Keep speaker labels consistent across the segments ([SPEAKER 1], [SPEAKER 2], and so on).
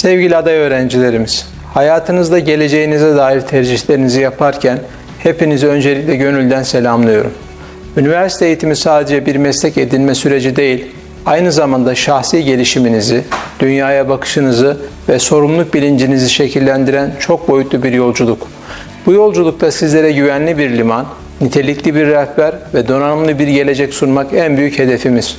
[SPEAKER 1] Sevgili aday öğrencilerimiz, hayatınızda geleceğinize dair tercihlerinizi yaparken hepinizi öncelikle gönülden selamlıyorum. Üniversite eğitimi sadece bir meslek edinme süreci değil, aynı zamanda şahsi gelişiminizi, dünyaya bakışınızı ve sorumluluk bilincinizi şekillendiren çok boyutlu bir yolculuk. Bu yolculukta sizlere güvenli bir liman, nitelikli bir rehber ve donanımlı bir gelecek sunmak en büyük hedefimiz.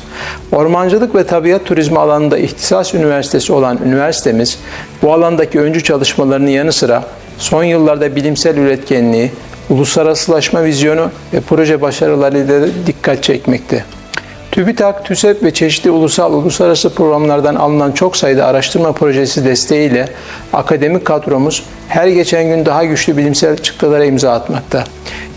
[SPEAKER 1] Ormancılık ve tabiat turizmi alanında ihtisas üniversitesi olan üniversitemiz, bu alandaki öncü çalışmalarının yanı sıra son yıllarda bilimsel üretkenliği, uluslararasılaşma vizyonu ve proje başarılarıyla dikkat çekmekte. TÜBİTAK, TÜSEP ve çeşitli ulusal uluslararası programlardan alınan çok sayıda araştırma projesi desteğiyle akademik kadromuz her geçen gün daha güçlü bilimsel çıktılara imza atmakta.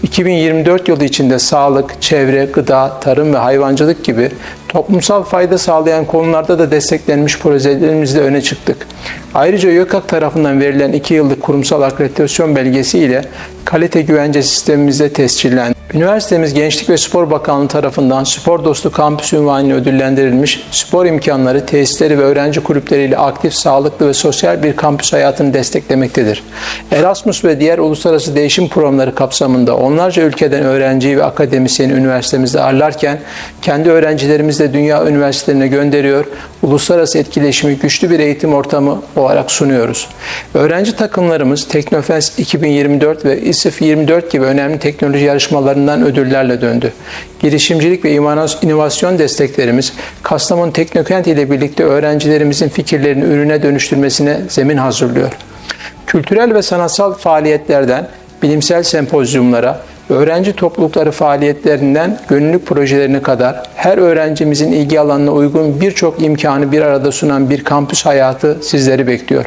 [SPEAKER 1] 2024 yılı içinde sağlık, çevre, gıda, tarım ve hayvancılık gibi toplumsal fayda sağlayan konularda da desteklenmiş projelerimizle öne çıktık. Ayrıca YÖKAK tarafından verilen 2 yıllık kurumsal akreditasyon belgesi ile kalite güvence sistemimizde tescillendi. Üniversitemiz Gençlik ve Spor Bakanlığı tarafından Spor Dostu Kampüs ünvanıyla ödüllendirilmiş spor imkanları, tesisleri ve öğrenci kulüpleriyle aktif, sağlıklı ve sosyal bir kampüs hayatını desteklemektedir. Erasmus ve diğer uluslararası değişim programları kapsamında onlarca ülkeden öğrenciyi ve akademisyeni üniversitemizde ağırlarken kendi öğrencilerimizi de dünya üniversitelerine gönderiyor, uluslararası etkileşimi güçlü bir eğitim ortamı olarak sunuyoruz. Öğrenci takımlarımız Teknofest 2024 ve İSIF 24 gibi önemli teknoloji yarışmalarından ödüllerle döndü. Girişimcilik ve inovasyon desteklerimiz Kastamonu Teknokent ile birlikte öğrencilerimizin fikirlerini ürüne dönüştürmesine zemin hazırlıyor. Kültürel ve sanatsal faaliyetlerden bilimsel sempozyumlara, öğrenci toplulukları faaliyetlerinden gönüllülük projelerine kadar her öğrencimizin ilgi alanına uygun birçok imkanı bir arada sunan bir kampüs hayatı sizleri bekliyor.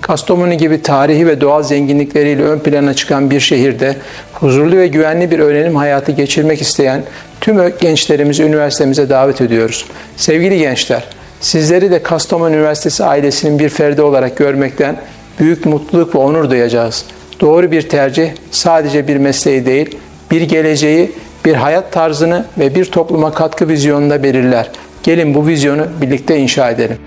[SPEAKER 1] Kastamonu gibi tarihi ve doğal zenginlikleriyle ön plana çıkan bir şehirde huzurlu ve güvenli bir öğrenim hayatı geçirmek isteyen tüm gençlerimizi üniversitemize davet ediyoruz. Sevgili gençler, sizleri de Kastamonu Üniversitesi ailesinin bir ferdi olarak görmekten büyük mutluluk ve onur duyacağız. Doğru bir tercih sadece bir mesleği değil, bir geleceği, bir hayat tarzını ve bir topluma katkı vizyonunda belirler. Gelin bu vizyonu birlikte inşa edelim.